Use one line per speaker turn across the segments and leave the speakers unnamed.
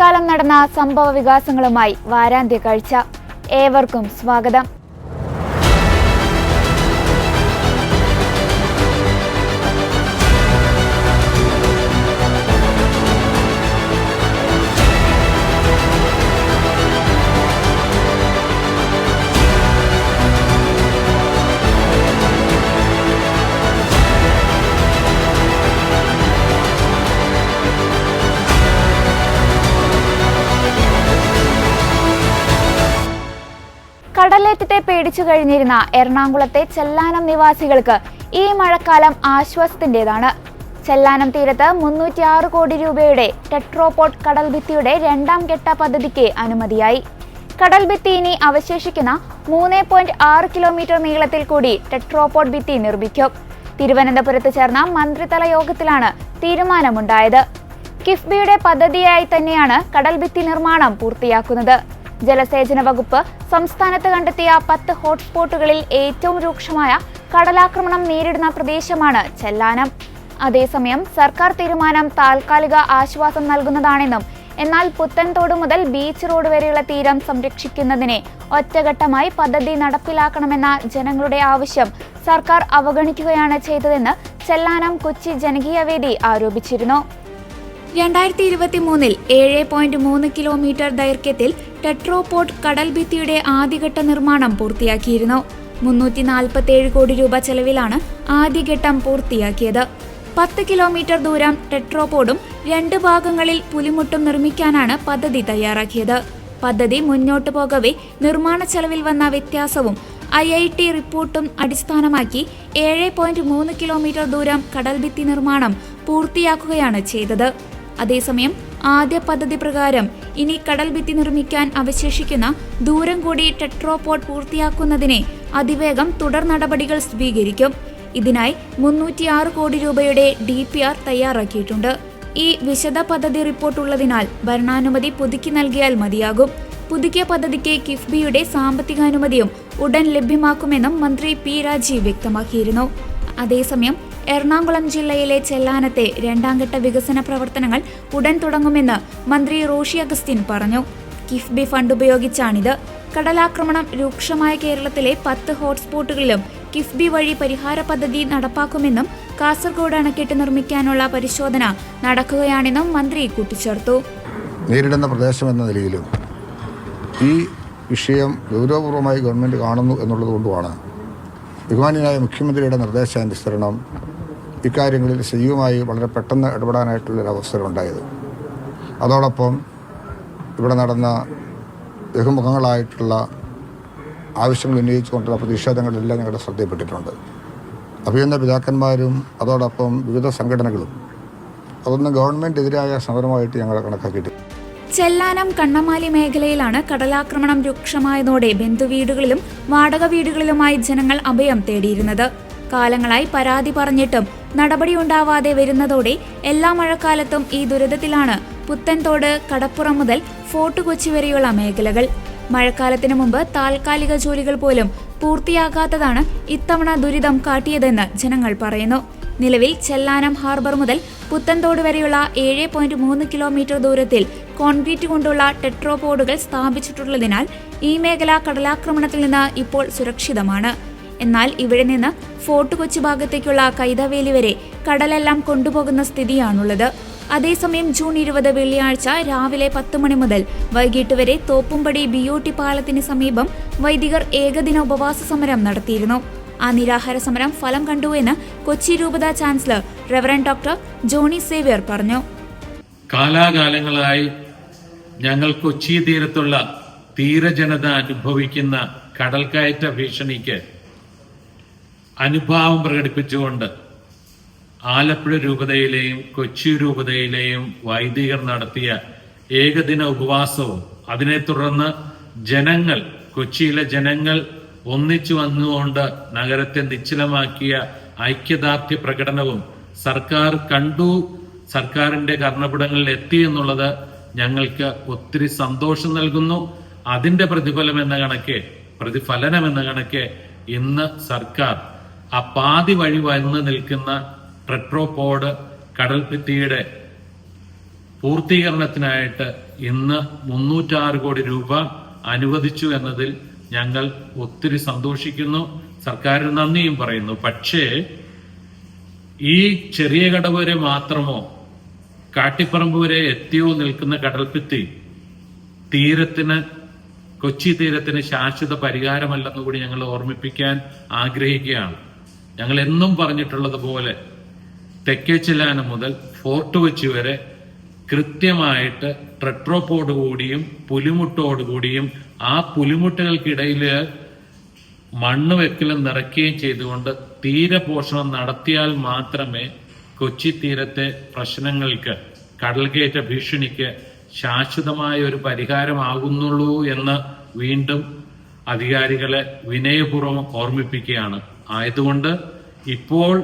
അവധിക്കാലം നടന്ന സംഭവ വികാസങ്ങളുമായി വാരാന്ത്യ കാഴ്ച ഏവർക്കും സ്വാഗതം. കടലേറ്റത്തെ പേടിച്ചു കഴിഞ്ഞിരുന്ന എറണാകുളത്തെ ചെല്ലാനം നിവാസികൾക്ക് ഈ മഴക്കാലം ആശ്വാസത്തിന്റെതാണ്. ചെല്ലാനം തീരത്ത് മുന്നൂറ്റി ആറ് കോടി രൂപയുടെ ടെട്രോപോട്ട് കടൽഭിത്തിയുടെ രണ്ടാം ഘട്ട പദ്ധതിക്ക് അനുമതിയായി. കടൽഭിത്തി ഇനി അവശേഷിക്കുന്ന മൂന്ന് പോയിന്റ് ആറ് കിലോമീറ്റർ നീളത്തിൽ കൂടി ടെട്രോപോട്ട് ഭിത്തി നിർമ്മിക്കും. തിരുവനന്തപുരത്ത് ചേർന്ന മന്ത്രിതല യോഗത്തിലാണ് തീരുമാനമുണ്ടായത്. കിഫ്ബിയുടെ പദ്ധതിയായി തന്നെയാണ് കടൽഭിത്തി നിർമ്മാണം പൂർത്തിയാക്കുന്നത്. ജലസേചന വകുപ്പ് സംസ്ഥാനത്ത് കണ്ടെത്തിയ പത്ത് ഹോട്ട്സ്പോട്ടുകളിൽ ഏറ്റവും രൂക്ഷമായ കടലാക്രമണം നേരിടുന്ന പ്രദേശമാണ് ചെല്ലാനം. അതേസമയം സർക്കാർ തീരുമാനം താൽക്കാലിക ആശ്വാസം നൽകുന്നതാണെന്നും എന്നാൽ പുത്തൻതോട് മുതൽ ബീച്ച് റോഡ് വരെയുള്ള തീരം സംരക്ഷിക്കുന്നതിനെ ഒറ്റഘട്ടമായി പദ്ധതി നടപ്പിലാക്കണമെന്ന ജനങ്ങളുടെ ആവശ്യം സർക്കാർ അവഗണിക്കുകയാണ് ചെയ്തതെന്ന് ചെല്ലാനം കൊച്ചി ജനകീയ വേദി ആരോപിച്ചിരുന്നു. രണ്ടായിരത്തി ഇരുപത്തി മൂന്നിൽ ഏഴ് പോയിന്റ് മൂന്ന് കിലോമീറ്റർ ദൈർഘ്യത്തിൽ ടെട്രോപോർട്ട് കടൽഭിത്തിയുടെ ആദ്യഘട്ട നിർമ്മാണം പൂർത്തിയാക്കിയിരുന്നു. മുന്നൂറ്റി നാൽപ്പത്തേഴ് കോടി രൂപ ചെലവിലാണ് ആദ്യഘട്ടം പൂർത്തിയാക്കിയത്. പത്ത് കിലോമീറ്റർ ദൂരം ടെട്രോപോഡും രണ്ട് ഭാഗങ്ങളിൽ പുലിമുട്ടും നിർമ്മിക്കാനാണ് പദ്ധതി തയ്യാറാക്കിയത്. പദ്ധതി മുന്നോട്ടു പോകവെ നിർമ്മാണ ചെലവിൽ വന്ന വ്യത്യാസവും ഐ ഐ ടി റിപ്പോർട്ടും അടിസ്ഥാനമാക്കി ഏഴ് പോയിന്റ് മൂന്ന് കിലോമീറ്റർ ദൂരം കടൽഭിത്തി നിർമ്മാണം പൂർത്തിയാക്കുകയാണ് ചെയ്തത്. അതേസമയം ആദ്യ പദ്ധതി പ്രകാരം ഇനി കടൽ ഭിത്തി നിർമ്മിക്കാൻ അവശേഷിക്കുന്ന ദൂരം കൂടി ടെട്രോപോട്ട് പൂർത്തിയാക്കുന്നതിനെ അതിവേഗം തുടർ നടപടികൾ സ്വീകരിക്കും. ഇതിനായി മുന്നൂറ്റിയാറ് കോടി രൂപയുടെ ഡി പി ആർ തയ്യാറാക്കിയിട്ടുണ്ട്. ഈ വിശദ പദ്ധതി റിപ്പോർട്ടുള്ളതിനാൽ ഭരണാനുമതി പുതുക്കി നൽകിയാൽ മതിയാകും. പുതുക്കിയ പദ്ധതിക്ക് കിഫ്ബിയുടെ സാമ്പത്തികാനുമതിയും ഉടൻ ലഭ്യമാക്കുമെന്നും മന്ത്രി പി രാജീവ് വ്യക്തമാക്കിയിരുന്നു. അതേസമയം എറണാകുളം ജില്ലയിലെ ചെല്ലാനത്തെ രണ്ടാംഘട്ട വികസന പ്രവർത്തനങ്ങൾ ഉടൻ തുടങ്ങുമെന്ന് മന്ത്രി റോഷി അഗസ്റ്റിൻ പറഞ്ഞു. കിഫ്ബി ഫണ്ട് ഉപയോഗിച്ചാണിത്. കടലാക്രമണം രൂക്ഷമായ കേരളത്തിലെ പത്ത് ഹോട്ട്സ്പോട്ടുകളിലും കിഫ്ബി വഴി പരിഹാര പദ്ധതി നടപ്പാക്കുമെന്നും കാസർഗോഡ് അണക്കെട്ട് നിർമ്മിക്കാനുള്ള പരിശോധന നടക്കുകയാണെന്നും മന്ത്രി കൂട്ടിച്ചേർത്തു.
നേരിടുന്ന പ്രദേശം എന്ന നിലയിലും ഈ വിഷയം ഗൗരവപൂർവമായി ഗവൺമെന്റ് കാണുന്നു എന്നുള്ളത് കൊണ്ടുമാണ് ബഹുമാനിയായ മുഖ്യമന്ത്രിയുടെ നിർദ്ദേശാനുസരണം ഇക്കാര്യങ്ങളിൽ സജീവമായി വളരെ പെട്ടെന്ന് ഇടപെടാനായിട്ടുള്ളൊരു അവസരം ഉണ്ടായത്. അതോടൊപ്പം ഇവിടെ നടന്ന ബഹുമുഖങ്ങളായിട്ടുള്ള ആവശ്യങ്ങൾ ഉന്നയിച്ചുകൊണ്ടുള്ള പ്രതിഷേധങ്ങളെല്ലാം ഞങ്ങളുടെ ശ്രദ്ധയിൽപ്പെട്ടിട്ടുണ്ട്. അഭിയുന്ന പിതാക്കന്മാരും അതോടൊപ്പം വിവിധ സംഘടനകളും അതൊന്നും ഗവൺമെന്റ് സമരമായിട്ട് ഞങ്ങൾ കണക്കാക്കിയിട്ട്
ചെല്ലാനം കണ്ണമാലി മേഖലയിലാണ് കടലാക്രമണം രൂക്ഷമായതോടെ ബന്ധുവീടുകളിലും വാടക വീടുകളിലുമായി ജനങ്ങൾ അഭയം തേടിയിരുന്നത്. കാലങ്ങളായി പരാതി പറഞ്ഞിട്ടും നടപടിയുണ്ടാവാതെ വരുന്നതോടെ എല്ലാ മഴക്കാലത്തും ഈ ദുരിതത്തിലാണ് പുത്തൻതോട് കടപ്പുറം മുതൽ ഫോർട്ട് കൊച്ചി വരെയുള്ള മേഖലകൾ. മഴക്കാലത്തിനു മുമ്പ് താൽക്കാലിക ജോലികൾ പോലും പൂർത്തിയാകാത്തതാണ് ഇത്തവണ ദുരിതം കാട്ടിയതെന്ന് ജനങ്ങൾ പറയുന്നു. നിലവിൽ ചെല്ലാനം ഹാർബർ മുതൽ പുത്തൻതോട് വരെയുള്ള ഏഴ് പോയിന്റ് മൂന്ന് കിലോമീറ്റർ ദൂരത്തിൽ കോൺക്രീറ്റ് കൊണ്ടുള്ള ടെട്രോപോഡുകൾ സ്ഥാപിച്ചിട്ടുള്ളതിനാൽ ഈ മേഖല കടലാക്രമണത്തിൽ നിന്ന് ഇപ്പോൾ സുരക്ഷിതമാണ്. എന്നാൽ ഇവിടെ നിന്ന് ഫോർട്ട് കൊച്ചി ഭാഗത്തേക്കുള്ള കൈതവേലി വരെ കടലെല്ലാം കൊണ്ടുപോകുന്ന സ്ഥിതിയാണുള്ളത്. അതേസമയം ജൂൺ ഇരുപത് വെള്ളിയാഴ്ച രാവിലെ പത്ത് മണി മുതൽ വൈകിട്ട് വരെ തോപ്പുംപടി ബി ഒ ടി പാലത്തിന് സമീപം വൈദികർ ഏകദിന ഉപവാസ സമരം നടത്തിയിരുന്നു. ആ നിരാഹാര സമരം ഫലം കണ്ടു എന്ന് കൊച്ചി രൂപത chancellor reverend doctor Johnny Xavier പറഞ്ഞു.
കാലാകാലങ്ങളായി ഞങ്ങൾ കൊച്ചി തീരത്തുള്ള തീരജനത അനുഭവിക്കുന്ന കടൽക്കയറ്റ ഭീഷണിക്ക് അനുഭാവം പ്രകടിപ്പിച്ചുകൊണ്ട് ആലപ്പുഴ രൂപതയിലെയും കൊച്ചി രൂപതയിലെയും വൈദികർ നടത്തിയ ഏകദിന ഉപവാസവും അതിനെ തുടർന്ന് ജനങ്ങൾ കൊച്ചിയിലെ ജനങ്ങൾ ഒന്നിച്ചു വന്നുകൊണ്ട് നഗരത്തെ നിശ്ചലമാക്കിയ ഐക്യദാർഢ്യ പ്രകടനവും സർക്കാർ കണ്ടു. സർക്കാരിന്റെ കർണപിടങ്ങളിൽ എത്തി എന്നുള്ളത് ഞങ്ങൾക്ക് ഒത്തിരി സന്തോഷം നൽകുന്നു. അതിന്റെ പ്രതിഫലം എന്ന കണക്ക് പ്രതിഫലനം എന്ന കണക്ക് ഇന്ന് സർക്കാർ ആ പാതി വഴി വന്ന് നിൽക്കുന്ന ട്രെട്രോപോഡ് കടൽഭിത്തിയുടെ പൂർത്തീകരണത്തിനായിട്ട് ഇന്ന് മുന്നൂറ്റാറ് കോടി രൂപ അനുവദിച്ചു എന്നതിൽ ഞങ്ങൾ ഒത്തിരി സന്തോഷിക്കുന്നു. സർക്കാരിന് നന്ദിയും പറയുന്നു. പക്ഷേ ഈ ചെറിയ കടവ് വരെ മാത്രമോ കാട്ടിപ്പറമ്പ് വരെ എത്തിയോ നിൽക്കുന്ന കടൽഭിത്തി തീരത്തിന് കൊച്ചി തീരത്തിന് ശാശ്വത പരിഹാരമല്ലെന്ന് കൂടി ഞങ്ങൾ ഓർമ്മിപ്പിക്കാൻ ആഗ്രഹിക്കുകയാണ്. ഞങ്ങൾ എന്നും പറഞ്ഞിട്ടുള്ളത് പോലെ തെക്കേ ചെല്ലാനം മുതൽ ഫോർട്ട് കൊച്ചി വരെ കൃത്യമായിട്ട് ട്രെട്രോപ്പോട് കൂടിയും പുലിമുട്ടോട് കൂടിയും ആ പുലിമുട്ടുകൾക്കിടയിൽ മണ്ണ് വെക്കലും നിറയ്ക്കുകയും ചെയ്തുകൊണ്ട് തീരപോഷണം നടത്തിയാൽ മാത്രമേ കൊച്ചി തീരത്തെ പ്രശ്നങ്ങൾക്ക് കടൽകയറ്റ ഭീഷണിക്ക് ശാശ്വതമായ ഒരു പരിഹാരമാകുന്നുള്ളൂ എന്ന് വീണ്ടും അധികാരികളെ വിനയപൂർവം ഓർമ്മിപ്പിക്കുകയാണ്. ആയതുകൊണ്ട് ഇപ്പോൾ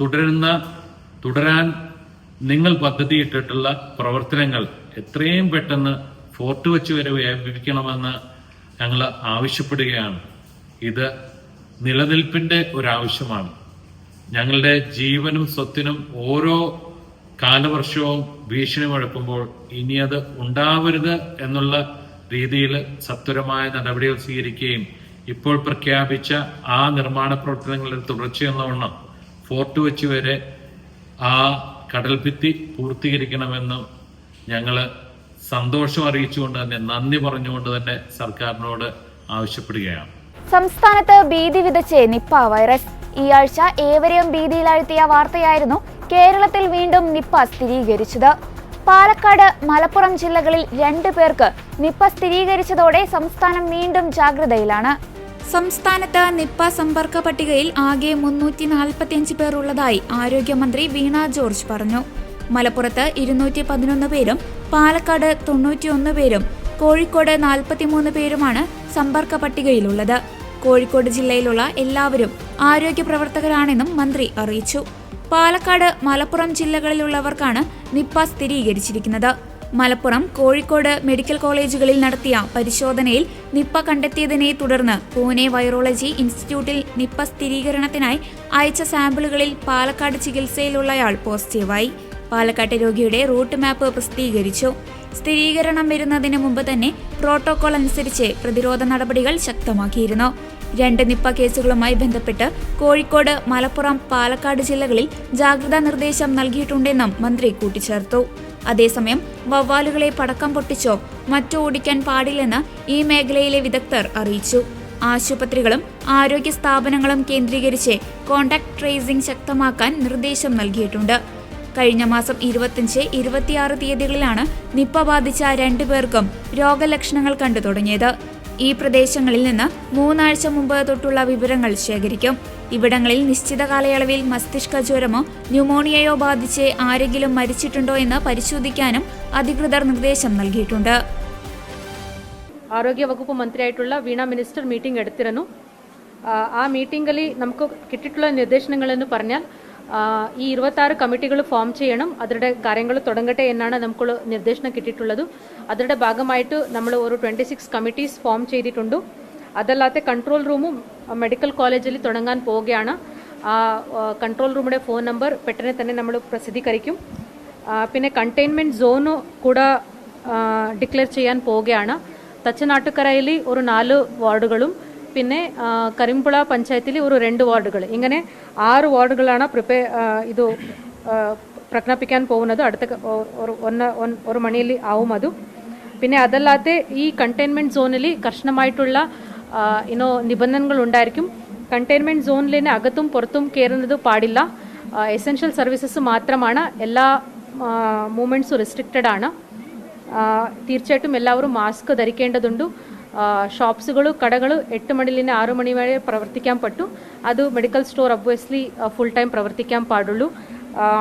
തുടരുന്ന തുടരാൻ നിങ്ങൾ പദ്ധതിയിട്ടിട്ടുള്ള പ്രവർത്തനങ്ങൾ എത്രയും പെട്ടെന്ന് ഫോർട്ട് വെച്ച് വരെ വ്യാപിപ്പിക്കണമെന്ന് ഞങ്ങൾ ആവശ്യപ്പെടുകയാണ്. ഇത് നിലനിൽപ്പിന്റെ ഒരാവശ്യമാണ്. ഞങ്ങളുടെ ജീവനും സ്വത്തിനും ഓരോ കാലവർഷവും ഭീഷണി മുഴക്കുമ്പോൾ ഇനി അത് ഉണ്ടാവരുത് എന്നുള്ള രീതിയിൽ സത്വരമായ നടപടികൾ സ്വീകരിക്കുകയും ഇപ്പോൾ പ്രഖ്യാപിച്ച ആ നിർമ്മാണ പ്രവർത്തനങ്ങളിൽ തുടർച്ചയെന്നവണ്ണം ഫോർട്ട് വെച്ച് വരെ ആ കടൽഭിത്തി പൂർത്തീകരിക്കണമെന്നും ഞങ്ങൾ സന്തോഷം അറിയിച്ചുകൊണ്ട് തന്നെ നന്ദി പറഞ്ഞുകൊണ്ട് തന്നെ സർക്കാരിനോട് ആവശ്യപ്പെടുകയാണ്.
സംസ്ഥാനത്ത് ഭീതി വിതച്ച് നിപ്പ വൈറസ്. ഈ ആഴ്ച ഏവരെയും ഭീതിയിലാഴ്ത്തിയ വാർത്തയായിരുന്നു കേരളത്തിൽ വീണ്ടും നിപ്പ സ്ഥിരീകരിച്ചത്. പാലക്കാട് മലപ്പുറം ജില്ലകളിൽ രണ്ടു പേർക്ക് നിപ്പ സ്ഥിരീകരിച്ചതോടെ സംസ്ഥാനം വീണ്ടും ജാഗ്രതയിലാണ്. സംസ്ഥാനത്ത് നിപ്പ സമ്പർക്ക പട്ടികയിൽ ആകെ മുന്നൂറ്റി നാൽപ്പത്തിയഞ്ച് പേർ ഉള്ളതായി ആരോഗ്യമന്ത്രി വീണ ജോർജ് പറഞ്ഞു. മലപ്പുറത്ത് ഇരുന്നൂറ്റി പതിനൊന്ന് പേരും പാലക്കാട് തൊണ്ണൂറ്റിയൊന്ന് പേരും കോഴിക്കോട് നാൽപ്പത്തിമൂന്ന് പേരുമാണ് സമ്പർക്ക പട്ടികയിലുള്ളത്. കോഴിക്കോട് ജില്ലയിലുള്ള എല്ലാവരും ആരോഗ്യ പ്രവർത്തകരാണെന്നും മന്ത്രി അറിയിച്ചു. പാലക്കാട് മലപ്പുറം ജില്ലകളിലുള്ളവർക്കാണ് നിപ്പ സ്ഥിരീകരിച്ചിരിക്കുന്നത്. മലപ്പുറം കോഴിക്കോട് മെഡിക്കൽ കോളേജുകളിൽ നടത്തിയ പരിശോധനയിൽ നിപ്പ കണ്ടെത്തിയതിനെ തുടർന്ന് പൂനെ വൈറോളജി ഇൻസ്റ്റിറ്റ്യൂട്ടിൽ നിപ്പ സ്ഥിരീകരണത്തിനായി അയച്ച സാമ്പിളുകളിൽ പാലക്കാട് ചികിത്സയിലുള്ളയാൾ പോസിറ്റീവായി. പാലക്കാട്ടെ രോഗിയുടെ റൂട്ട് മാപ്പ് പ്രസിദ്ധീകരിച്ചു. സ്ഥിരീകരണം വരുന്നതിന് മുമ്പ് തന്നെ പ്രോട്ടോകോൾ അനുസരിച്ച് പ്രതിരോധ നടപടികൾ ശക്തമാക്കിയിരുന്നു. രണ്ട് നിപ്പ കേസുകളുമായി ബന്ധപ്പെട്ട് കോഴിക്കോട് മലപ്പുറം പാലക്കാട് ജില്ലകളിൽ ജാഗ്രതാ നിർദ്ദേശം നൽകിയിട്ടുണ്ടെന്നും മന്ത്രി കൂട്ടിച്ചേർത്തു. അതേസമയം വവ്വാലുകളെ പടക്കം പൊട്ടിച്ചോ മറ്റോ ഓടിക്കാൻ പാടില്ലെന്ന് ഈ മേഖലയിലെ വിദഗ്ധർ അറിയിച്ചു. ആശുപത്രികളും ആരോഗ്യ സ്ഥാപനങ്ങളും കേന്ദ്രീകരിച്ച് കോണ്ടാക്ട് ട്രേസിംഗ് ശക്തമാക്കാൻ നിർദ്ദേശം നൽകിയിട്ടുണ്ട്. കഴിഞ്ഞ മാസം ഇരുപത്തിയഞ്ച് ഇരുപത്തിയാറ് തീയതികളിലാണ് നിപ്പ ബാധിച്ച രണ്ടുപേർക്കും രോഗലക്ഷണങ്ങൾ കണ്ടു തുടങ്ങിയത്. ഈ പ്രദേശങ്ങളിൽ നിന്ന് മൂന്നാഴ്ച മുമ്പ് തൊട്ടുള്ള വിവരങ്ങൾ ശേഖരിക്കും. ഇവിടങ്ങളിൽ നിശ്ചിത കാലയളവിൽ മസ്തിഷ്ക ജ്വരമോ ന്യൂമോണിയയോ ബാധിച്ച് ആരെങ്കിലും മരിച്ചിട്ടുണ്ടോ എന്ന് പരിശോധിക്കാനും അധികൃതർ നിർദ്ദേശം നൽകിയിട്ടുണ്ട്.
ആരോഗ്യ വകുപ്പ് മന്ത്രിയായിട്ടുള്ള വീണ മിനിസ്റ്റർ മീറ്റിംഗ് എടുത്തിരുന്നു. ആ മീറ്റിംഗിൽ നമുക്ക് കിട്ടിയിട്ടുള്ള നിർദ്ദേശങ്ങളെന്ന് പറഞ്ഞാൽ ഈ ഇരുപത്താറ് കമ്മിറ്റികൾ ഫോം ചെയ്യണം അവരുടെ കാര്യങ്ങൾ തുടങ്ങട്ടെ എന്നാണ് നമുക്ക് നിർദ്ദേശം കിട്ടിയിട്ടുള്ളത്. അതിന്റെ ഭാഗമായിട്ട് നമ്മൾ ഒരു ട്വന്റി സിക്സ് കമ്മിറ്റീസ് ഫോം ചെയ്തിട്ടുണ്ട്. അതല്ലാതെ കൺട്രോൾ റൂമും മെഡിക്കൽ കോളേജിൽ തുടങ്ങാൻ പോവുകയാണ്. ആ കൺട്രോൾ റൂമുടെ ഫോൺ നമ്പർ പെട്ടെന്ന് തന്നെ നമ്മൾ പ്രസിദ്ധീകരിക്കും. പിന്നെ കണ്ടെയ്ൻമെന്റ് സോണ് കൂടെ ഡിക്ലെയർ ചെയ്യാൻ പോവുകയാണ്. തച്ചനാട്ടുകരയിൽ ഒരു നാല് വാർഡുകളും പിന്നെ കരിമ്പുള പഞ്ചായത്തിൽ ഒരു രണ്ട് വാർഡുകൾ ഇങ്ങനെ ആറ് വാർഡുകളാണ് പ്രിപ്പയർ ഇത് പ്രഖ്യാപിക്കാൻ പോകുന്നത്. അടുത്ത ഒന്ന് ഒരു മണിയിൽ ആവും അതും. പിന്നെ അതല്ലാതെ ഈ കണ്ടെയ്ൻമെന്റ് സോണിൽ കർശനമായിട്ടുള്ള ഇനോ നിബന്ധനകൾ ഉണ്ടായിരിക്കും. കണ്ടെയ്ൻമെന്റ് സോണിലിന് അകത്തും പുറത്തും കയറുന്നത് പാടില്ല. എസെൻഷ്യൽ സർവീസസ് മാത്രമാണ്. എല്ലാ മൂവ്മെന്റ്സും റെസ്ട്രിക്റ്റഡ് ആണ്. തീർച്ചയായിട്ടും എല്ലാവരും മാസ്ക് ധരിക്കേണ്ടതുണ്ട്. ഷോപ്സുകൾ കടകൾ എട്ട് മണിയിൽ നിന്ന് ആറു മണി വരെ പ്രവർത്തിക്കാൻ പറ്റും. അത് medical store obviously full time പ്രവർത്തിക്കാൻ പാടുള്ളൂ.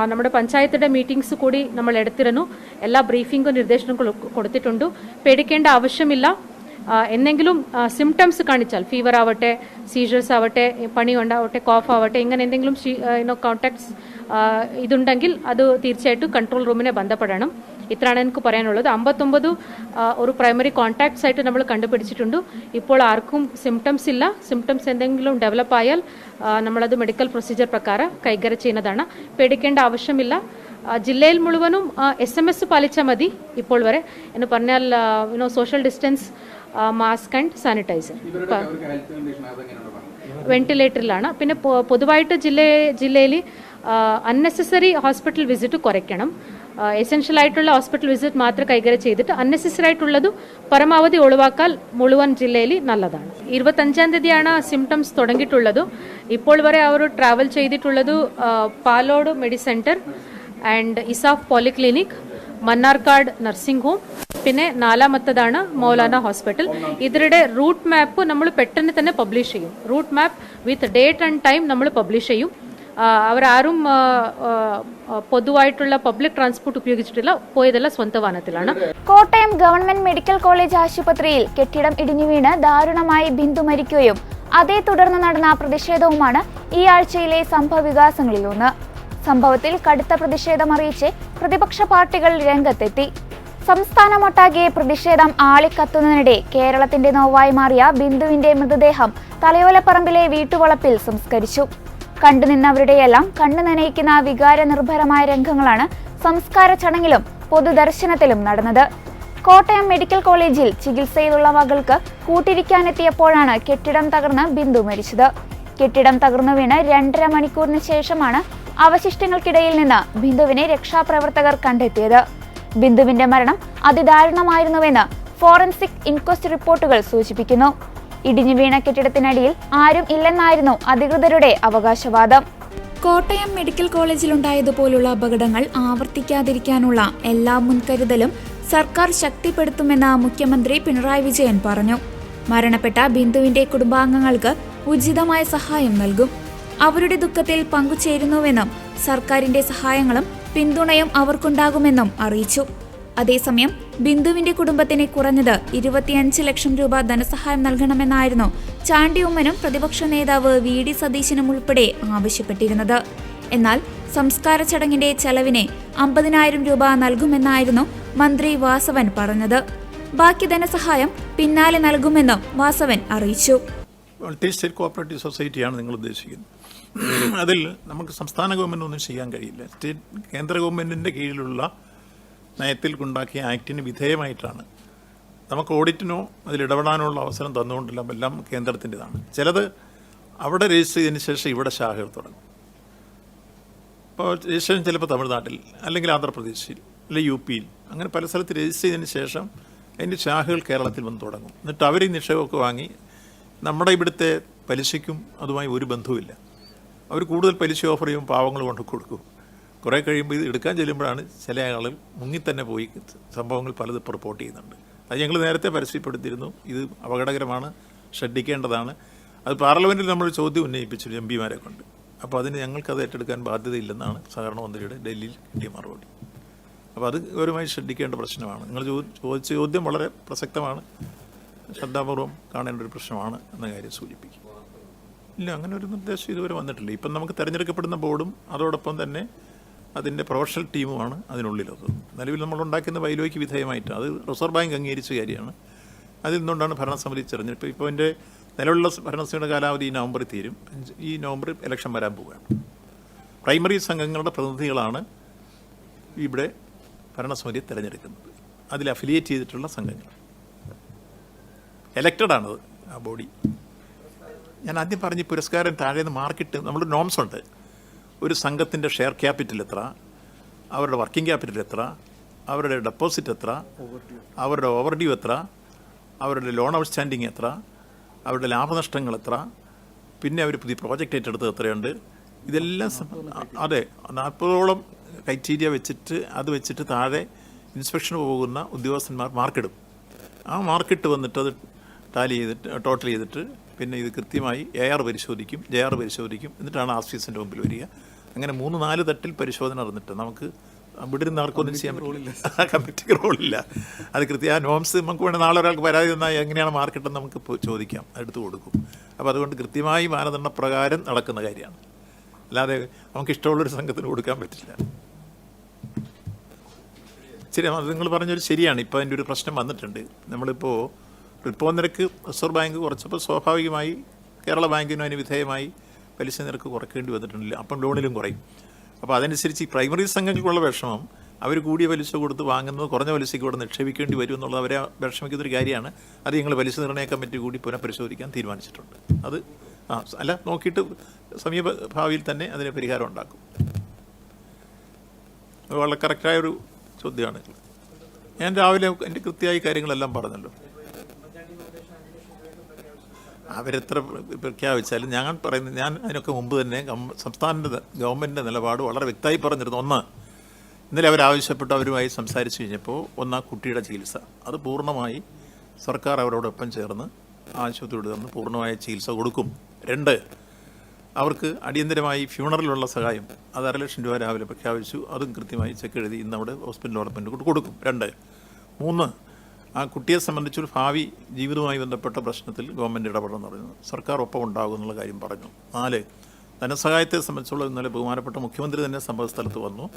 നമ്മുടെ പഞ്ചായത്തിന്റെ മീറ്റിംഗ്സ് കൂടി നമ്മൾ എടുത്തിരുന്നു. എല്ലാ ബ്രീഫിംഗും നിർദ്ദേശങ്ങളും കൊടുത്തിട്ടുണ്ട്. പേടിക്കേണ്ട ആവശ്യമില്ല. എന്തെങ്കിലും സിംറ്റംസ് കാണിച്ചാൽ ഫീവർ ആവട്ടെ സീഷേഴ്സ് ആവട്ടെ പണി ഉണ്ടാവട്ടെ കോഫ് ആവട്ടെ ഇങ്ങനെ എന്തെങ്കിലും കോൺടാക്ട്സ് ഇതുണ്ടെങ്കിൽ അത് തീർച്ചയായിട്ടും കൺട്രോൾ റൂമിനെ ബന്ധപ്പെടണം. ഇത്രയാണ് എനിക്ക് പറയാനുള്ളത്. അമ്പത്തൊമ്പത് ഒരു പ്രൈമറി കോൺടാക്ട്സ് ആയിട്ട് നമ്മൾ കണ്ടുപിടിച്ചിട്ടുണ്ട്. ഇപ്പോൾ ആർക്കും സിംറ്റംസ് ഇല്ല. സിംറ്റംസ് എന്തെങ്കിലും ഡെവലപ്പ് ആയാൽ നമ്മളത് മെഡിക്കൽ പ്രൊസീജിയർ പ്രകാരം കൈകാര്യം ചെയ്യുന്നതാണ്. പേടിക്കേണ്ട ആവശ്യമില്ല. ജില്ലയിൽ മുഴുവനും എസ് എം എസ് പാലിച്ചാൽ മതി ഇപ്പോൾ വരെ. എന്ന് പറഞ്ഞാൽ you know social distance mask and sanitiser വെന്റിലേറ്ററിലാണ്. പിന്നെ പൊതുവായിട്ട് ജില്ല ജില്ലയിൽ അൺനെസസറി ഹോസ്പിറ്റൽ വിസിറ്റ് കുറയ്ക്കണം. എസെൻഷ്യൽ ആയിട്ടുള്ള ഹോസ്പിറ്റൽ വിസിറ്റ് മാത്രം കൈകാര്യം ചെയ്തിട്ട് അൺനെസസറി ആയിട്ടുള്ളത് പരമാവധി ഒഴിവാക്കാൻ മുഴുവൻ ജില്ലയിൽ നല്ലതാണ്. ഇരുപത്തഞ്ചാം തീയതിയാണ് സിംറ്റംസ് തുടങ്ങിയിട്ടുള്ളത്. ഇപ്പോൾ വരെ അവർ ട്രാവൽ ചെയ്തിട്ടുള്ളത് Palode medi centre and ESAF polyclinic Mannarkkad nursing home പിന്നെ നാലാമത്തതാണ് മൗലാന ഹോസ്പിറ്റൽ ഇതിരുടെ റൂട്ട് മാപ്പ് നമ്മൾ പെട്ടെന്ന് തന്നെ പബ്ലിഷ് ചെയ്യും. Route map with date and time നമ്മൾ പബ്ലിഷ് ചെയ്യും. അവരാരും പൊതുവായിട്ടുള്ള പബ്ലിക് ട്രാൻസ്പോർട്ട് ഉപയോഗിച്ചിട്ടില്ല. പോയതെല്ലാം സ്വന്തം വാഹനത്തിലാണ്.
കോട്ടയം ഗവൺമെന്റ് മെഡിക്കൽ കോളേജ് ആശുപത്രിയിൽ കെട്ടിടം ഇടിഞ്ഞു വീണ് ദാരുണമായി ബിന്ദു മരിക്കുകയും അതേ തുടർന്ന് നടന്ന പ്രതിഷേധവുമാണ് ഈ ആഴ്ചയിലെ സംഭവ വികാസങ്ങളിലൊന്ന് സംഭവത്തിൽ കടുത്ത പ്രതിഷേധം അറിയിച്ച് പ്രതിപക്ഷ പാർട്ടികൾ രംഗത്തെത്തി. സംസ്ഥാനമൊട്ടാകെ പ്രതിഷേധം ആളിക്കത്തുന്നതിനിടെ കേരളത്തിന്റെ നോവായി മാറിയ ബിന്ദുവിന്റെ മൃതദേഹം തലയോലപ്പറമ്പിലെ വീട്ടുവളപ്പിൽ സംസ്കരിച്ചു. കണ്ടുനിന്നവരുടെയെല്ലാം കണ്ണു നനയിക്കുന്ന വികാരനിർഭരമായ രംഗങ്ങളാണ് സംസ്കാര ചടങ്ങിലും പൊതുദർശനത്തിലും നടന്നത്. കോട്ടയം മെഡിക്കൽ കോളേജിൽ ചികിത്സയിലുള്ള മകൾക്ക് കൂട്ടിരിക്കാനെത്തിയപ്പോഴാണ് കെട്ടിടം തകർന്ന് ബിന്ദു മരിച്ചത്. കെട്ടിടം തകർന്നു വീണ് രണ്ടര മണിക്കൂറിന് ശേഷമാണ് അവശിഷ്ടങ്ങൾക്കിടയിൽ നിന്ന് ബിന്ദുവിനെ രക്ഷാപ്രവർത്തകർ കണ്ടെത്തിയത്. ബിന്ദുവിന്റെ മരണം അതിദാരുണമായിരുന്നുവെന്ന് ഫോറൻസിക് ഇൻക്വസ്റ്റ് റിപ്പോർട്ടുകൾ സൂചിപ്പിക്കുന്നു. ഇടിഞ്ഞു വീണ കെട്ടിടത്തിനടിയിൽ ആരും ഇല്ലെന്നായിരുന്നു അധികൃതരുടെ അവകാശവാദം. കോട്ടയം മെഡിക്കൽ കോളേജിലുണ്ടായതുപോലുള്ള അപകടങ്ങൾ ആവർത്തിക്കാതിരിക്കാനുള്ള എല്ലാ മുൻകരുതലും സർക്കാർ ശക്തിപ്പെടുത്തുമെന്ന് മുഖ്യമന്ത്രി പിണറായി വിജയൻ പറഞ്ഞു. മരണപ്പെട്ട ബിന്ദുവിന്റെ കുടുംബാംഗങ്ങൾക്ക് ഉചിതമായ സഹായം നൽകും. അവരുടെ ദുഃഖത്തിൽ പങ്കുചേരുന്നുവെന്നും സർക്കാരിന്റെ സഹായങ്ങളും പിന്തുണയും അവർക്കുണ്ടാകുമെന്നും അറിയിച്ചു. അതേസമയം ബിന്ദുവിന്റെ കുടുംബത്തിന് കുറഞ്ഞത് ഇരുപത്തിയഞ്ച് ലക്ഷം രൂപ ധനസഹായം നൽകണമെന്നായിരുന്നു ചാണ്ടി ഉമ്മനും പ്രതിപക്ഷ നേതാവ് വി ഡി സതീശനും ഉൾപ്പെടെ ആവശ്യപ്പെട്ടിരുന്നത്. എന്നാൽ സംസ്കാര ചടങ്ങിന്റെ ചെലവിന് അമ്പതിനായിരം രൂപ നൽകുമെന്നായിരുന്നു മന്ത്രി വാസവൻ പറഞ്ഞത്. ബാക്കി ധനസഹായം പിന്നാലെ നൽകുമെന്നും വാസവൻ അറിയിച്ചു.
സൊസൈറ്റിയാണ് നിങ്ങൾ ഉദ്ദേശിക്കുന്നത്. അതിൽ നമുക്ക് സംസ്ഥാന ഗവൺമെന്റ് ചെയ്യാൻ കഴിയില്ല. സ്റ്റേറ്റ് കേന്ദ്ര ഗവൺമെന്റിന്റെ കീഴിലുള്ള നയത്തിൽ ഉണ്ടാക്കിയ ആക്ടിന് വിധേയമായിട്ടാണ്. നമുക്ക് ഓഡിറ്റിനോ അതിൽ ഉള്ള അവസരം തന്നുകൊണ്ടില്ല. എല്ലാം കേന്ദ്രത്തിന്റെതാണ്. ചിലത് അവിടെ രജിസ്റ്റർ ചെയ്തതിന് ശേഷം ഇവിടെ ശാഖകൾ തുടങ്ങും. ഇപ്പോൾ രജിസ്ട്രേഷൻ ചിലപ്പോൾ തമിഴ്നാട്ടിൽ അല്ലെങ്കിൽ ആന്ധ്രാപ്രദേശിൽ അല്ലെങ്കിൽ യു പിയിൽ. അങ്ങനെ പല സ്ഥലത്ത് രജിസ്റ്റർ ചെയ്തതിന് ശേഷം അതിന്റെ ശാഖകൾ കേരളത്തിൽ വന്ന് തുടങ്ങും. എന്നിട്ട് അവർ ഈ നിക്ഷേപമൊക്കെ വാങ്ങി നമ്മുടെ ഇവിടുത്തെ പലിശയ്ക്കും അതുമായി ഒരു ബന്ധവുമില്ല. അവർ കൂടുതൽ പലിശ ഓഫർ ചെയ്യും പാവങ്ങൾ കൊണ്ട് കൊടുക്കും. കുറേ കഴിയുമ്പോൾ ഇത് എടുക്കാൻ ചെല്ലുമ്പോഴാണ് ചില ആളുകൾ മുങ്ങി തന്നെ പോയി സംഭവങ്ങൾ പലതും റിപ്പോർട്ട് ചെയ്യുന്നുണ്ട്. അത് ഞങ്ങൾ നേരത്തെ പരസ്യപ്പെടുത്തിയിരുന്നു. ഇത് അപകടകരമാണ് ശ്രദ്ധിക്കേണ്ടതാണ്. അത് പാർലമെന്റിൽ നമ്മൾ ചോദ്യം ഉന്നയിപ്പിച്ചു എം പിമാരെ കൊണ്ട്. അപ്പോൾ അതിന് ഞങ്ങൾക്കത് ഏറ്റെടുക്കാൻ ബാധ്യതയില്ലെന്നാണ് സഹകരണ മന്ത്രിയുടെ ഡൽഹിയിൽ കിട്ടിയ മറുപടി. അപ്പോൾ അത് ഗൗരവമായി ശ്രദ്ധിക്കേണ്ട പ്രശ്നമാണ്. നിങ്ങൾ ചോദിച്ച ചോദ്യം വളരെ പ്രസക്തമാണ്. ശ്രദ്ധാപൂർവം കാണേണ്ട ഒരു പ്രശ്നമാണ് എന്ന കാര്യം സൂചിപ്പിക്കും. ഇല്ല അങ്ങനെ ഒരു നിർദ്ദേശം ഇതുവരെ വന്നിട്ടില്ല. ഇപ്പം നമുക്ക് തിരഞ്ഞെടുക്കപ്പെടുന്ന ബോർഡും അതോടൊപ്പം തന്നെ അതിന്റെ പ്രൊഫഷണൽ ടീമുമാണ് അതിനുള്ളിലത് നിലവിൽ നമ്മൾ ഉണ്ടാക്കുന്ന ബൈലോയ്ക്ക് വിധേയമായിട്ട് അത് റിസർവ് ബാങ്ക് അംഗീകരിച്ച കാര്യമാണ്. അതിൽ നിന്നുകൊണ്ടാണ് ഭരണസമിതി തിരഞ്ഞെടുപ്പ്. ഇപ്പോൾ എന്റെ നിലവിലുള്ള ഭരണസമിതിയുടെ കാലാവധി ഈ നവംബറിൽ തീരും. ഈ നവംബറിൽ ഇലക്ഷൻ വരാൻ പോവുകയാണ്. പ്രൈമറി സംഘങ്ങളുടെ പ്രതിനിധികളാണ് ഇവിടെ ഭരണസമിതിയെ തിരഞ്ഞെടുക്കുന്നത്. അതിൽ അഫിലിയേറ്റ് ചെയ്തിട്ടുള്ള സംഘങ്ങൾ. എലക്റ്റഡാണത് ആ ബോഡി. ഞാൻ ആദ്യം പറഞ്ഞ പുരസ്കാരം താഴെ നിന്ന് മാർക്കിട്ട് നമ്മൾ നോംസ് ഉണ്ട്. ഒരു സംഘത്തിന്റെ ഷെയർ ക്യാപിറ്റൽ എത്ര? അവരുടെ വർക്കിംഗ് ക്യാപിറ്റൽ എത്ര? അവരുടെ ഡെപ്പോസിറ്റ് എത്ര? അവരുടെ ഓവർ ഡ്യൂ എത്ര? അവരുടെ ലോൺ ഔട്ട്സ്റ്റാൻഡിങ് എത്ര? അവരുടെ ലാഭനഷ്ടങ്ങൾ എത്ര? പിന്നെ അവർ പുതിയ പ്രോജക്റ്റ് ഏറ്റെടുത്തത് എത്രയുണ്ട്? ഇതെല്ലാം അതെ നാൽപ്പതോളം ക്രൈറ്റീരിയ വെച്ചിട്ട് അത് വെച്ചിട്ട് താഴെ ഇൻസ്പെക്ഷന് പോകുന്ന ഉദ്യോഗസ്ഥന്മാർ മാർക്കിടും ആ മാർക്കിട്ട് വന്നിട്ട് അത് ടാലി ചെയ്തിട്ട് ടോട്ടൽ ചെയ്തിട്ട് പിന്നെ ഇത് കൃത്യമായി എ ആർ പരിശോധിക്കും ജെ ആർ പരിശോധിക്കും എന്നിട്ടാണ് ആസ്ഫീസിന്റെ മുമ്പിൽ വരിക. അങ്ങനെ മൂന്ന് നാല് തട്ടിൽ പരിശോധന നടന്നിട്ട് നമുക്ക് ഇവിടെ ഇരുന്ന് ആർക്കൊന്നും ചെയ്യാൻ റോളില്ല കമ്മിറ്റിക്ക് റോളില്ല അത് കൃത്യം ആ നോംസ് നമുക്ക് വേണ്ട നാളെ ഒരാൾക്ക് പരാതി തന്നാൽ എങ്ങനെയാണ് മാർക്കിട്ടെന്ന് നമുക്ക് ചോദിക്കാം. എടുത്തു കൊടുക്കും. അപ്പോൾ അതുകൊണ്ട് കൃത്യമായി മാനദണ്ഡ പ്രകാരം നടക്കുന്ന കാര്യമാണ്. അല്ലാതെ നമുക്ക് ഇഷ്ടമുള്ളൊരു സംഘത്തിന് കൊടുക്കാൻ പറ്റില്ല. ശരി അത് നിങ്ങൾ പറഞ്ഞൊരു ശരിയാണ്. ഇപ്പോൾ അതിന്റെ ഒരു പ്രശ്നം വന്നിട്ടുണ്ട്. നമ്മളിപ്പോൾ റിപ്പോ നിരക്ക് റിസർവ് ബാങ്ക് കുറച്ചപ്പോൾ സ്വാഭാവികമായി കേരള ബാങ്കിനും അതിന് വിധേയമായി പലിശ നിരക്ക് കുറയ്ക്കേണ്ടി വന്നിട്ടുണ്ടല്ലോ. അപ്പം ലോണിലും കുറയും. അപ്പോൾ അതനുസരിച്ച് ഈ പ്രൈമറി സംഘങ്ങൾക്കുള്ള വിഷമം അവർ കൂടിയ പലിശ കൊടുത്ത് വാങ്ങുന്നത് കുറഞ്ഞ പലിശയ്ക്ക് ഇവിടെ നിക്ഷേപിക്കേണ്ടി വരും എന്നുള്ളത് അവരെ വിഷമിക്കുന്നൊരു കാര്യമാണ്. അത് ഞങ്ങൾ പലിശ നിർണയ കമ്മിറ്റി കൂടി പുനഃപരിശോധിക്കാൻ തീരുമാനിച്ചിട്ടുണ്ട്. അത് ആ അല്ല നോക്കിയിട്ട് സമീപ ഭാവിയിൽ തന്നെ അതിന് പരിഹാരം ഉണ്ടാക്കും. വളരെ കറക്റ്റായൊരു ചോദ്യമാണ്. ഞാൻ രാവിലെ എന്റെ കൃത്യമായി കാര്യങ്ങളെല്ലാം പറഞ്ഞല്ലോ. അവരെത്ര പ്രഖ്യാപിച്ചാലും ഞാൻ പറയുന്നത് ഞാൻ അതിനൊക്കെ മുമ്പ് തന്നെ സംസ്ഥാനത്തെ സംസ്ഥാന ഗവൺമെന്റിന്റെ നിലപാട് വളരെ വ്യക്തമായി പറഞ്ഞിരുന്നു. ഒന്ന് ഇന്നലെ അവരാവശ്യപ്പെട്ട് അവരുമായി സംസാരിച്ചു കഴിഞ്ഞപ്പോൾ ഒന്ന് ആ കുട്ടിയുടെ ചികിത്സ. അത് പൂർണമായി സർക്കാർ അവരോടൊപ്പം ചേർന്ന് ആശുപത്രിയോട് ചേർന്ന് പൂർണമായ ചികിത്സ കൊടുക്കും. രണ്ട് അവർക്ക് അടിയന്തരമായി ഫ്യൂണറിലുള്ള സഹായം അത് അര ലക്ഷം രൂപ രാവിലെ പ്രഖ്യാപിച്ചു. അതും കൃത്യമായി ചെക്ക് എഴുതി ഇന്ന് അവിടെ ഹോസ്പിറ്റൽ ഡെവലപ്മെന്റ് കൊടുക്കും. രണ്ട് മൂന്ന് ആ കുട്ടിയെ സംബന്ധിച്ചൊരു ഭാവി ജീവിതവുമായി ബന്ധപ്പെട്ട പ്രശ്നത്തിൽ ഗവൺമെന്റ് ഇടപെടണമെന്ന് പറയുന്നത് സർക്കാർ ഒപ്പം ഉണ്ടാകും എന്നുള്ള കാര്യം പറഞ്ഞു. നാല് ധനസഹായത്തെ സംബന്ധിച്ചുള്ള ഇന്നലെ ബഹുമാനപ്പെട്ട മുഖ്യമന്ത്രി തന്നെ സംഭവ സ്ഥലത്ത് വന്നു.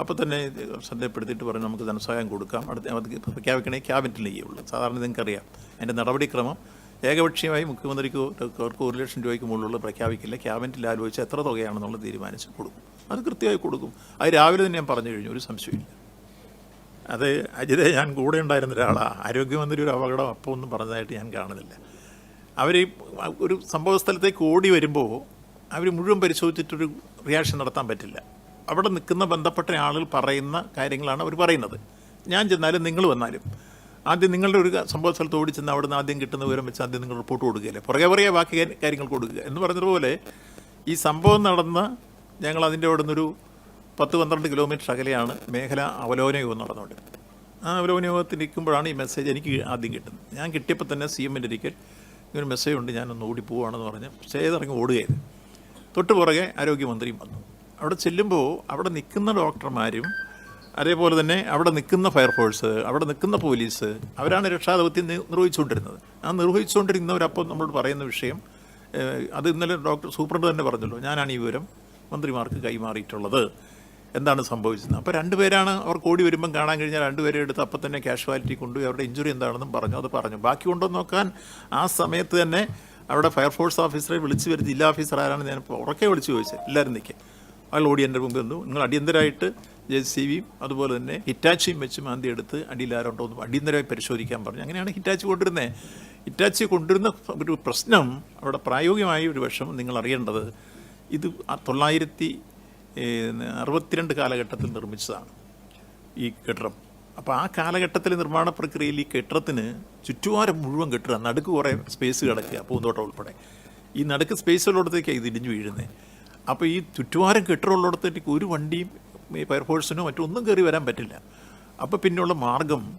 അപ്പോൾ തന്നെ ശ്രദ്ധപ്പെടുത്തിയിട്ട് പറഞ്ഞു നമുക്ക് ധനസഹായം കൊടുക്കാം. അടുത്ത പ്രഖ്യാപിക്കണേ ക്യാബിനറ്റിൽ ചെയ്യുള്ളൂ സാധാരണ നിങ്ങൾക്കറിയാം. അതിന്റെ നടപടിക്രമം ഏകപക്ഷീയമായി മുഖ്യമന്ത്രിക്ക് അവർക്ക് ഒരു ലക്ഷം രൂപയ്ക്ക് മുകളിലുള്ള പ്രഖ്യാപിക്കില്ല. ക്യാബിനറ്റിൽ ആലോചിച്ച് എത്ര തുകയാണെന്നുള്ളത് തീരുമാനിച്ച് കൊടുക്കും. അത് കൃത്യമായി കൊടുക്കും. അത് രാവിലെ തന്നെ ഞാൻ പറഞ്ഞു കഴിഞ്ഞു. ഒരു സംശയമില്ല അത് അജിതെ ഞാൻ കൂടെ ഉണ്ടായിരുന്ന ഒരാളാണ് ആരോഗ്യമന്ത്രി ഒരു അപകടം അപ്പോൾ ഒന്നും പറഞ്ഞതായിട്ട് ഞാൻ കാണുന്നില്ല. അവർ ഒരു സംഭവ സ്ഥലത്തേക്ക് ഓടി വരുമ്പോൾ അവർ മുഴുവൻ പരിശോധിച്ചിട്ടൊരു റിയാക്ഷൻ നടത്താൻ പറ്റില്ല. അവിടെ നിൽക്കുന്ന ബന്ധപ്പെട്ട ആളുകൾ പറയുന്ന കാര്യങ്ങളാണ് അവർ പറയുന്നത്. ഞാൻ ചെന്നാലും നിങ്ങൾ വന്നാലും. ആദ്യം നിങ്ങളുടെ ഒരു സംഭവ സ്ഥലത്ത് ഓടി ചെന്ന് അവിടെ നിന്ന് ആദ്യം കിട്ടുന്ന വിവരം വെച്ച് ആദ്യം നിങ്ങൾ റിപ്പോർട്ട് കൊടുക്കുകയല്ലേ? പുറകെ പുറകെ ബാക്കി കാര്യങ്ങൾ കൊടുക്കുക. എന്ന് പറഞ്ഞതുപോലെ ഈ സംഭവം നടന്ന ഞങ്ങൾ അതിന്റെ അവിടെ നിന്നൊരു പത്ത് പന്ത്രണ്ട് കിലോമീറ്റർ അകലെയാണ് മേഖല അവലോകന യോഗം നടന്നുകൊണ്ട് ആ അവലോകന യോഗത്തിൽ നിൽക്കുമ്പോഴാണ് ഈ മെസ്സേജ് എനിക്ക് ആദ്യം കിട്ടുന്നത്. ഞാൻ കിട്ടിയപ്പോൾ തന്നെ സി എമ്മിന്റെ ഒരിക്കൽ ഇങ്ങനെ മെസ്സേജ് ഉണ്ട് ഞാനൊന്ന് ഓടി പോവുകയാണെന്ന് പറഞ്ഞ് സ്റ്റേജ് ഇറങ്ങി ഓടുകയായിരുന്നു. തൊട്ട് പുറകെ ആരോഗ്യമന്ത്രിയും വന്നു. അവിടെ ചെല്ലുമ്പോൾ അവിടെ നിൽക്കുന്ന ഡോക്ടർമാരും അതേപോലെ തന്നെ അവിടെ നിൽക്കുന്ന ഫയർഫോഴ്സ് അവിടെ നിൽക്കുന്ന പോലീസ് അവരാണ് രക്ഷാദൗത്യം നിർവഹിച്ചുകൊണ്ടിരുന്നത്. ആ നിർവഹിച്ചുകൊണ്ടിരുന്നവരപ്പം നമ്മളോട് പറയുന്ന വിഷയം അത് ഇന്നലെ ഡോക്ടർ സൂപ്രണ്ട് തന്നെ പറഞ്ഞല്ലോ ഞാനാണ് ഈ വിവരം മന്ത്രിമാർക്ക് കൈമാറിയിട്ടുള്ളത്. എന്താണ് സംഭവിച്ചത് അപ്പോൾ രണ്ടുപേരാണ് അവർ ഓടി വരുമ്പം കാണാൻ കഴിഞ്ഞാൽ രണ്ടുപേരെ എടുത്ത് അപ്പം തന്നെ കാഷ്വാലിറ്റി കൊണ്ടുപോയി അവരുടെ ഇഞ്ചുറി എന്താണെന്നും പറഞ്ഞു അത് പറഞ്ഞു. ബാക്കി ഉണ്ടോ നോക്കാൻ ആ സമയത്ത് തന്നെ അവിടെ ഫയർഫോഴ്സ് ഓഫീസറെ വിളിച്ചു വരുത്തി ജില്ലാ ഓഫീസർ ആരാണ് ഞാൻ ഉറക്കെ വിളിച്ചു ചോദിച്ചത് എല്ലാവരും നിൽക്കുക അയാൾ ഓടി എന്റെ മുമ്പ് വന്നു നിങ്ങൾ അടിയന്തരമായിട്ട് ജെ സി വിയും അതുപോലെ തന്നെ ഹിറ്റാച്ചിയും വെച്ച് മാന്തി എടുത്ത് അടിയിൽ ആരുണ്ടോ എന്ന് അടിയന്തരമായി പരിശോധിക്കാൻ പറഞ്ഞു. അങ്ങനെയാണ് ഹിറ്റാച്ചി കൊണ്ടിരുന്നത് ഹിറ്റാച്ചി കൊണ്ടിരുന്ന ഒരു പ്രശ്നം അവിടെ പ്രായോഗികമായ ഒരു വിഷമം നിങ്ങൾ അറിയേണ്ടത്. ഇത് തൊള്ളായിരത്തി അറുപത്തിരണ്ട് കാലഘട്ടത്തിൽ നിർമ്മിച്ചതാണ് ഈ കെട്ടിടം. അപ്പോൾ ആ കാലഘട്ടത്തിലെ നിർമ്മാണ പ്രക്രിയയിൽ ഈ കെട്ടിടത്തിന് ചുറ്റുവാരം മുഴുവൻ കെട്ടിട നടുക്ക് കുറേ സ്പേസ് കിടക്കുക പൂന്തോട്ടം ഉൾപ്പെടെ. ഈ നടുക്ക് സ്പേസുള്ളിടത്തേക്കാണ് ഇത് ഇടിഞ്ഞു വീഴുന്നത് അപ്പോൾ ഈ ചുറ്റുപാരം കെട്ടിടമുള്ളിടത്തേക്ക് ഒരു വണ്ടിയും ഈ ഫയർഫോഴ്സിനോ മറ്റോ ഒന്നും കയറി വരാൻ പറ്റില്ല. അപ്പോൾ പിന്നെയുള്ള മാർഗം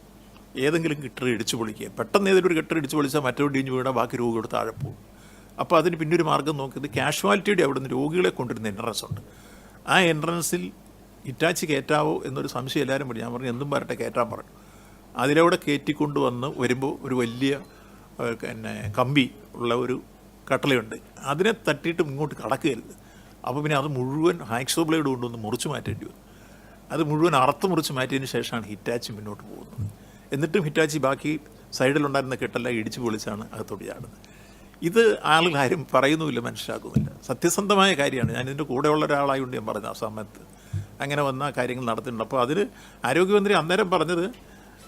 ഏതെങ്കിലും കെട്ടിടം ഇടിച്ചു പൊളിക്കുക. പെട്ടെന്ന് ഏതെങ്കിലും ഒരു കെട്ടിടം ഇടിച്ചു പൊളിച്ചാൽ മറ്റൊരു ഇടിഞ്ഞു വീണാൽ ബാക്കി രോഗിയുടെ താഴെ പോകും. അപ്പോൾ അതിന് പിന്നൊരു മാർഗം നോക്കിയത് കാഷ്വാലിറ്റിയുടെ അവിടെ നിന്ന് രോഗികളെ കൊണ്ടുവരുന്ന എൻട്രൻസ് ഉണ്ട്. ആ എൻട്രൻസിൽ ഇറ്റാച്ചി കയറ്റാവോ എന്നൊരു സംശയം എല്ലാവരും പറഞ്ഞു ഞാൻ പറഞ്ഞു എന്തും വരട്ടെ കയറ്റാൻ പറഞ്ഞു. അതിലൂടെ കയറ്റിക്കൊണ്ട് വന്ന് വരുമ്പോൾ ഒരു വലിയ പിന്നെ കമ്പി ഉള്ള ഒരു കട്ടളയുണ്ട്. അതിനെ തട്ടിയിട്ട് ഇങ്ങോട്ട് കടക്കുകയല്ല അപ്പോൾ പിന്നെ അത് മുഴുവൻ ഹാക്സോ ബ്ലേഡ് കൊണ്ടുവന്ന് മുറിച്ച് മാറ്റേണ്ടി വന്നു. അത് മുഴുവൻ അറുത്ത് മുറിച്ച് മാറ്റിയതിന് ശേഷമാണ് ഹിറ്റാച്ചി മുന്നോട്ട് പോകുന്നത്. എന്നിട്ടും ഹിറ്റാച്ചി ബാക്കി സൈഡിലുണ്ടായിരുന്ന കെട്ടെല്ലാം ഇടിച്ചു പൊളിച്ചാണ് അകത്തോട്ട് ചാടുന്നത്. ഇത് ആളുകൾ ആരും പറയുന്നുമില്ല മനസ്സിലാക്കുന്നില്ല സത്യസന്ധമായ കാര്യമാണ്. ഞാൻ ഇതിന്റെ കൂടെയുള്ള ഒരാളായതുകൊണ്ട് ഞാൻ പറഞ്ഞു ആ സമയത്ത്. അങ്ങനെ വന്ന കാര്യങ്ങൾ നടത്തുന്നുണ്ട് അപ്പോൾ അതിൽ ആരോഗ്യമന്ത്രി അന്നേരം പറഞ്ഞത്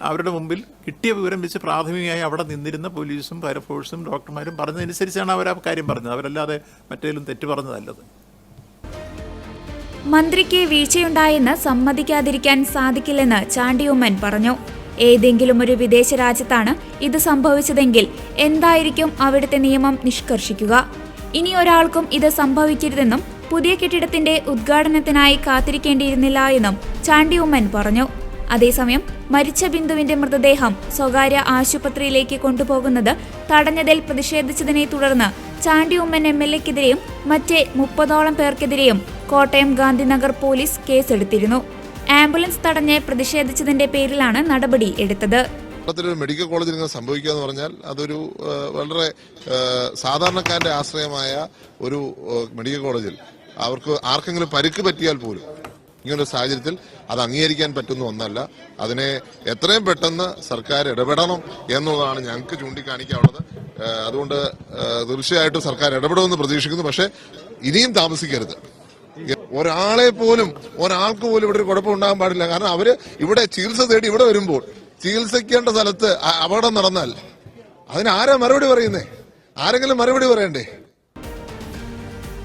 അവരുടെ മുമ്പിൽ കിട്ടിയ വിവരം വെച്ച് പ്രാഥമികമായി അവിടെ നിന്നിരുന്ന പോലീസും ഫയർഫോഴ്സും ഡോക്ടർമാരും പറഞ്ഞതനുസരിച്ചാണ് അവർ ആ കാര്യം പറഞ്ഞത്. അവരല്ലാതെ മറ്റേലും തെറ്റ് പറഞ്ഞതല്ലത്.
മന്ത്രിക്ക് വീഴ്ചയുണ്ടായെന്ന് സമ്മതിക്കാതിരിക്കാൻ സാധിക്കില്ലെന്ന് ചാണ്ടിയുമ്മൻ പറഞ്ഞു. ഏതെങ്കിലും ഒരു വിദേശ രാജ്യത്താണ് ഇത് സംഭവിച്ചതെങ്കിൽ എന്തായിരിക്കും അവിടുത്തെ നിയമം നിഷ്കർഷിക്കുക? ഇനി ഒരാൾക്കും ഇത് സംഭവിക്കരുതെന്നും പുതിയ കെട്ടിടത്തിന്റെ ഉദ്ഘാടനത്തിനായി കാത്തിരിക്കേണ്ടിയിരുന്നില്ല എന്നും ചാണ്ടി ഉമ്മൻ പറഞ്ഞു. അതേസമയം മരിച്ച ബിന്ദുവിന്റെ മൃതദേഹം സ്വകാര്യ ആശുപത്രിയിലേക്ക് കൊണ്ടുപോകുന്നത് തടഞ്ഞതിൽ പ്രതിഷേധിച്ചതിനെ തുടർന്ന് ചാണ്ടിയുമ്മൻ എം എൽ എക്കെതിരെയും മറ്റ് മുപ്പതോളം പേർക്കെതിരെയും കോട്ടയം ഗാന്ധിനഗർ പോലീസ് കേസെടുത്തിരുന്നു. ആംബുലൻസ് തടഞ്ഞ് പ്രതിഷേധിച്ചതിന്റെ പേരിലാണ് നടപടി എടുത്തത്.
കേരളത്തിലൊരു മെഡിക്കൽ കോളേജിൽ ഇങ്ങനെ സംഭവിക്കുക എന്ന് പറഞ്ഞാൽ അതൊരു വളരെ സാധാരണക്കാരന്റെ ആശ്രയമായ ഒരു മെഡിക്കൽ കോളേജിൽ അവർക്ക് ആർക്കെങ്കിലും പരിക്ക് പറ്റിയാൽ പോലും ഇങ്ങനൊരു സാഹചര്യത്തിൽ അത് അംഗീകരിക്കാൻ പറ്റുന്ന ഒന്നല്ല. അതിനെ എത്രയും പെട്ടെന്ന് സർക്കാർ ഇടപെടണം എന്നുള്ളതാണ് ഞങ്ങൾക്ക് ചൂണ്ടിക്കാണിക്കാനുള്ളത്. അതുകൊണ്ട് തീർച്ചയായിട്ടും സർക്കാർ ഇടപെടുമെന്ന് പ്രതീക്ഷിക്കുന്നു. പക്ഷേ ഇനിയും താമസിക്കരുത്. ഒരാളെ പോലും ഒരാൾക്ക് പോലും ഇവിടെ ഒരു കുഴപ്പം ഉണ്ടാകാൻ പാടില്ല. കാരണം അവർ ഇവിടെ ചികിത്സ തേടി ഇവിടെ വരുമ്പോൾ ചികിത്സിക്കേണ്ട സ്ഥലത്ത് അപകടം നടന്നാൽ അതിന് ആരാ മറുപടി പറയുന്നേ? ആരെങ്കിലും മറുപടി പറയണ്ടേ?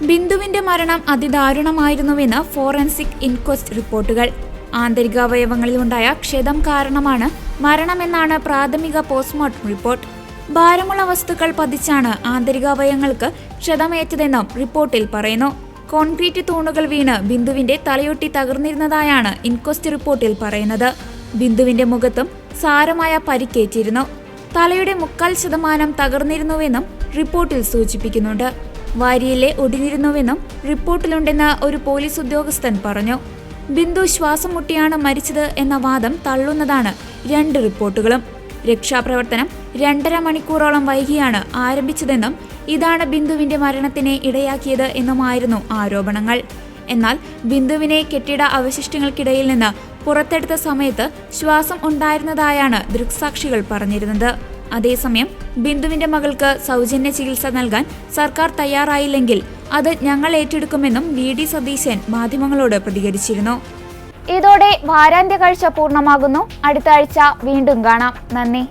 ബിന്ദുവിന്റെ മരണം അതിദാരുണമായിരുന്നുവെന്ന് ഫോറൻസിക് ഇൻക്വസ്റ്റ് റിപ്പോർട്ടുകൾ. ആന്തരികാവയവങ്ങളിലുണ്ടായ ക്ഷതം കാരണമാണ് മരണമെന്നാണ് പ്രാഥമിക പോസ്റ്റ്മോർട്ടം റിപ്പോർട്ട്. ഭാരമുള്ള വസ്തുക്കൾ പതിച്ചാണ് ആന്തരികാവയവങ്ങൾക്ക് ക്ഷതമേറ്റതെന്നും റിപ്പോർട്ടിൽ പറയുന്നു. കോൺക്രീറ്റ് തൂണുകൾ വീണ് ബിന്ദുവിന്റെ തലയൊട്ടി തകർന്നിരുന്നതായാണ് ഇൻക്വസ്റ്റ് റിപ്പോർട്ടിൽ പറയുന്നത്. ബിന്ദുവിന്റെ മുഖത്തും സാരമായ പരിക്കേറ്റിരുന്നു. തലയുടെ മുക്കാൽ ശതമാനം തകർന്നിരുന്നുവെന്നും റിപ്പോർട്ടിൽ സൂചിപ്പിക്കുന്നുണ്ട്. വാരിയിലെ ഒടിഞ്ഞിരുന്നുവെന്നും റിപ്പോർട്ടിലുണ്ടെന്ന് ഒരു പോലീസ് ഉദ്യോഗസ്ഥൻ പറഞ്ഞു. ബിന്ദു ശ്വാസം മുട്ടിയാണ് മരിച്ചത് എന്ന വാദം തള്ളുന്നതാണ് രണ്ട് റിപ്പോർട്ടുകളും. രക്ഷാപ്രവർത്തനം രണ്ടര മണിക്കൂറോളം വൈകിയാണ് ആരംഭിച്ചതെന്നും ഇതാണ് ബിന്ദുവിന്റെ മരണത്തിന് ഇടയാക്കിയത് എന്നുമായിരുന്നു ആരോപണങ്ങൾ. എന്നാൽ ബിന്ദുവിനെ കെട്ടിട അവശിഷ്ടങ്ങൾക്കിടയിൽ നിന്ന് പുറത്തെടുത്ത സമയത്ത് ശ്വാസം ഉണ്ടായിരുന്നതായാണ് ദൃക്സാക്ഷികൾ പറഞ്ഞിരുന്നത്. അതേസമയം ബിന്ദുവിന്റെ മകൾക്ക് സൗജന്യ ചികിത്സ നൽകാൻ സർക്കാർ തയ്യാറായില്ലെങ്കിൽ അത് ഞങ്ങൾ ഏറ്റെടുക്കുമെന്നും വി ഡി സതീശൻ മാധ്യമങ്ങളോട് പ്രതികരിച്ചിരുന്നു. ഇതോടെ വാരാന്ത്യ കാഴ്ച പൂർണമാകുന്നു. അടുത്ത ആഴ്ച വീണ്ടും കാണാം. നന്ദി.